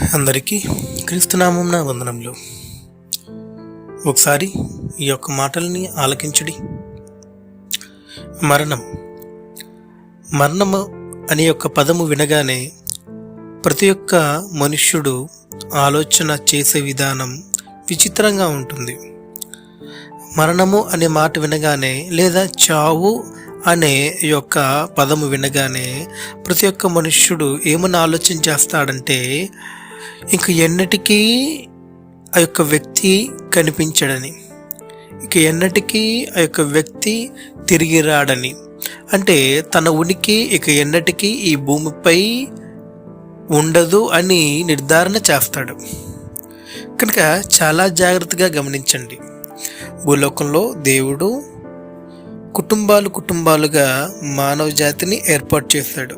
అందరికీ క్రీస్తునామం నా వందనములు. ఒకసారి ఈ యొక్క మాటల్ని ఆలకించుడి. మరణం. మరణము అనే యొక్క పదము వినగానే ప్రతి ఒక్క మనుష్యుడు ఆలోచన చేసే విధానం విచిత్రంగా ఉంటుంది. మరణము అనే మాట వినగానే లేదా చావు అనే యొక్క పదము వినగానే ప్రతి ఒక్క మనుష్యుడు ఏమని ఆలోచన చేస్తాడంటే ఇంక ఎన్నటికీ ఆ యొక్క వ్యక్తి కనిపించడని. ఇక ఎన్నటికీ ఆ యొక్క వ్యక్తి తిరిగి రాడని. అంటే తన ఉనికి ఇక ఎన్నటికీ ఈ భూమిపై ఉండదు అని నిర్ధారణ చేస్తాడు. కనుక చాలా జాగ్రత్తగా గమనించండి. భూలోకంలో దేవుడు కుటుంబాలు కుటుంబాలుగా మానవ జాతిని ఏర్పాటు చేశాడు.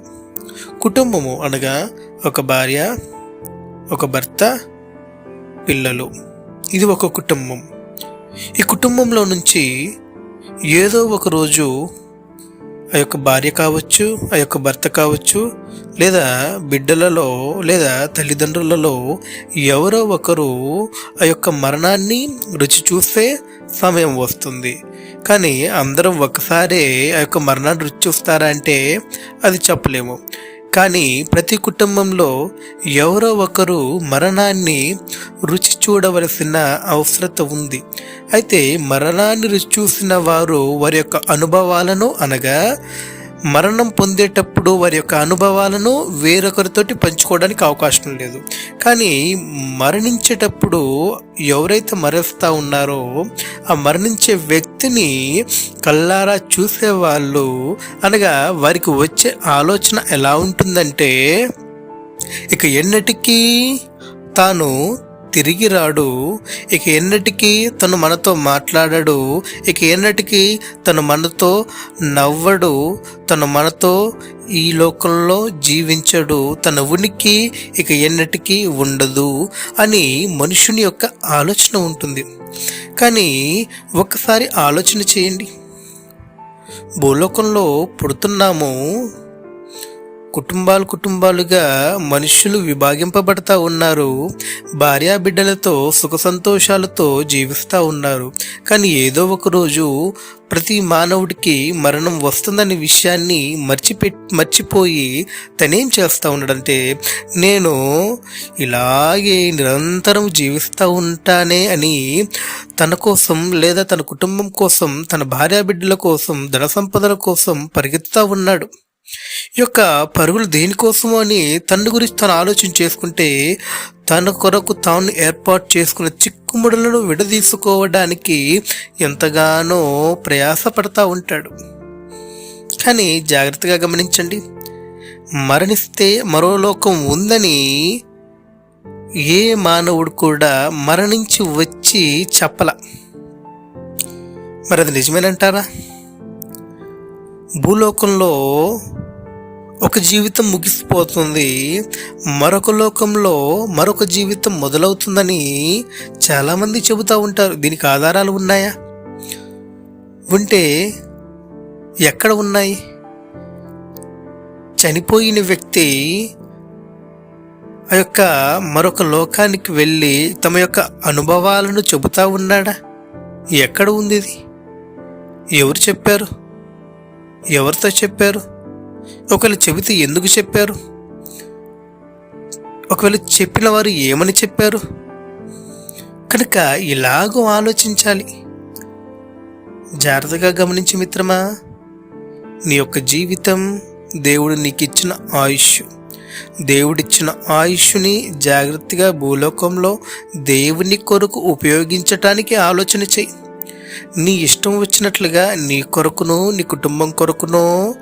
కుటుంబము అనగా ఒక భార్య ఒక భర్త పిల్లలు. ఇది ఒక కుటుంబం. ఈ కుటుంబంలో నుంచి ఏదో ఒక రోజు ఆ యొక్క భార్య కావచ్చు ఆ యొక్క భర్త కావచ్చు లేదా బిడ్డలలో లేదా తల్లిదండ్రులలో ఎవరో ఒకరు ఆ యొక్క మరణాన్ని రుచి చూసే సమయం వస్తుంది. కానీ అందరం ఒకసారే ఆ యొక్క మరణాన్ని రుచి చూస్తారా అంటే అది చెప్పలేము. కానీ ప్రతి కుటుంబంలో ఎవరో ఒకరు మరణాన్ని రుచి చూడవలసిన అవసరత ఉంది. అయితే మరణాన్ని రుచి చూసిన వారు వారి యొక్క అనుభవాలను అనగా మరణం పొందేటప్పుడు వారి యొక్క అనుభవాలను వేరొకరితోటి పంచుకోవడానికి అవకాశం లేదు. కానీ మరణించేటప్పుడు ఎవరైతే మరణిస్తూ ఉన్నారో ఆ మరణించే వ్యక్తిని కల్లారా చూసేవాళ్ళు అనగా వారికి వచ్చే ఆలోచన ఎలా ఉంటుందంటే ఇక ఎన్నటికీ తాను తిరిగి రాడు. ఇక ఎన్నటికీ తను మనతో మాట్లాడడు. ఇక ఎన్నటికీ తను మనతో నవ్వడు. తను మనతో ఈ లోకంలో జీవించడు. తన ఉనికి ఇక ఎన్నటికీ ఉండదు అని మనుషుని యొక్క ఆలోచన ఉంటుంది. కానీ ఒకసారి ఆలోచన చేయండి. భూలోకంలో పుడుతున్నాము. కుటుంబాలు కుటుంబాలుగా మనుషులు విభాగింపబడతా ఉన్నారు. భార్యా బిడ్డలతో సుఖ సంతోషాలతో జీవిస్తూ ఉన్నారు. కానీ ఏదో ఒక రోజు ప్రతి మానవుడికి మరణం వస్తుందనే విషయాన్ని మర్చిపె మర్చిపోయి తనేం చేస్తూ ఉన్నాడంటే నేను ఇలాగే నిరంతరం జీవిస్తూ ఉంటానే అని తన కోసం లేదా తన కుటుంబం కోసం తన భార్యాబిడ్డల కోసం ధన సంపదల కోసం పరిగెత్తుతూ ఉన్నాడు. ఈ యొక్క పరుగులు దేనికోసమో అని తన గురించి తను ఆలోచన చేసుకుంటే తన కొరకు తాను ఏర్పాటు చేసుకున్న చిక్కుముడులను విడదీసుకోవడానికి ఎంతగానో ప్రయాసపడతా ఉంటాడు. కానీ జాగ్రత్తగా గమనించండి. మరణిస్తే మరో లోకం ఉందని ఏ మానవుడు కూడా మరణించి వచ్చి చెప్పల. మరి అది నిజమేనంటారా? భూలోకంలో ఒక జీవితం ముగిసిపోతుంది మరొక లోకంలో మరొక జీవితం మొదలవుతుందని చాలామంది చెబుతూ ఉంటారు. దీనికి ఆధారాలు ఉన్నాయా? ఉంటే ఎక్కడ ఉన్నాయి? చనిపోయిన వ్యక్తి ఆ యొక్క మరొక లోకానికి వెళ్ళి తమ యొక్క అనుభవాలను చెబుతా ఉన్నాడా? ఎక్కడ ఉంది ఇది? ఎవరు చెప్పారు? ఎవరితో చెప్పారు? ఒకవేళ చెబితే ఎందుకు చెప్పారు? ఒకవేళ చెప్పిన వారు ఏమని చెప్పారు? కనుక ఇలాగూ ఆలోచించాలి. జాగ్రత్తగా గమనించి మిత్రమా నీ యొక్క జీవితం దేవుడు నీకు ఇచ్చిన ఆయుష్. దేవుడిచ్చిన ఆయుష్ని జాగ్రత్తగా భూలోకంలో దేవుని కొరకు ఉపయోగించటానికి ఆలోచన చెయ్యి నీ ఇష్టం వచ్చినట్లుగా నీ కొరకును నీ కుటుంబం కొరకునో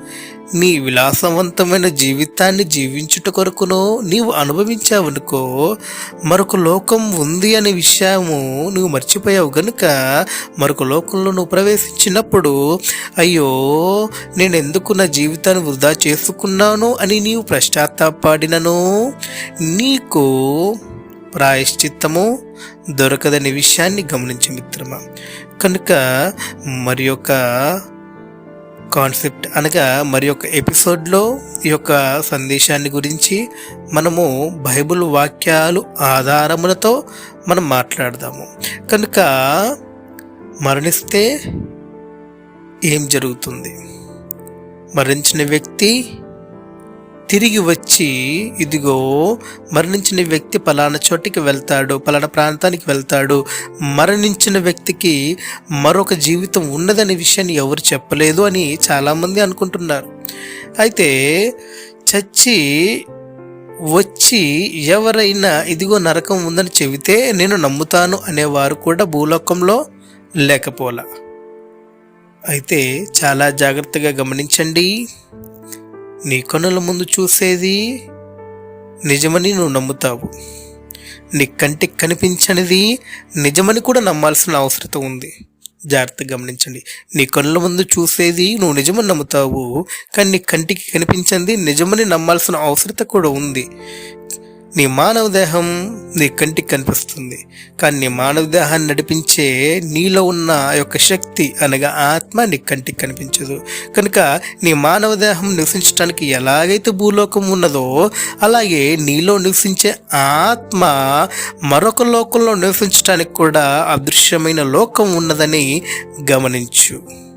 నీ విలాసవంతమైన జీవితాన్ని జీవించుట కొరకునో నీవు అనుభవించావనుకో మరొక లోకం ఉంది అనే విషయము నువ్వు మర్చిపోయావు గనుక మరొక లోకంలో నువ్వు ప్రవేశించినప్పుడు అయ్యో నేను ఎందుకు నా జీవితాన్ని వృధా చేసుకున్నాను అని నీవు పశ్చాత్తాపాడినను నీకు ప్రాయశ్చిత్తము దొరకదనే విషయాన్ని గమనించి మిత్రమా. కనుక మరి యొక్క కాన్సెప్ట్ అనగా మరి యొక్క ఎపిసోడ్లో ఈ యొక్క సందేశాన్ని గురించి మనము బైబిల్ వాక్యాలు ఆధారములతో మనం మాట్లాడదాము. కనుక మరణిస్తే ఏం జరుగుతుంది? మరణించిన వ్యక్తి తిరిగి వచ్చి ఇదిగో మరణించిన వ్యక్తి పలానా చోటికి వెళ్తాడు పలానా ప్రాంతానికి వెళ్తాడు. మరణించిన వ్యక్తికి మరొక జీవితం ఉన్నదనే విషయాన్ని ఎవరు చెప్పలేదు అని చాలామంది అనుకుంటున్నారు. అయితే చచ్చి వచ్చి ఎవరైనా ఇదిగో నరకం ఉందని చెబితే నేను నమ్ముతాను అనేవారు కూడా భూలోకంలో లేకపోలా. అయితే చాలా జాగ్రత్తగా గమనించండి. నీ కనుల ముందు చూసేది నిజమని నువ్వు నమ్ముతావు. నీ కంటికి కనిపించనిది నిజమని కూడా నమ్మాల్సిన అవసరం ఉంది. జాగ్రత్తగా గమనించండి. నీ కళ్ళ ముందు చూసేది నువ్వు నిజమని నమ్ముతావు. కానీ నీ కంటికి కనిపించింది నిజమని నమ్మాల్సిన అవసరత కూడా ఉంది. నీ మానవ దేహం నీ కంటికి కనిపిస్తుంది. కానీ నీ మానవ దేహాన్ని నడిపించే నీలో ఉన్న ఆ యొక్క శక్తి అనగా ఆత్మ నీ కంటికి కనిపించదు. కనుక నీ మానవ దేహం నివసించడానికి ఎలాగైతే భూలోకం ఉన్నదో అలాగే నీలో నివసించే ఆత్మ మరొక లోకంలో నివసించడానికి కూడా అదృశ్యమైన లోకం ఉన్నదని గమనించు.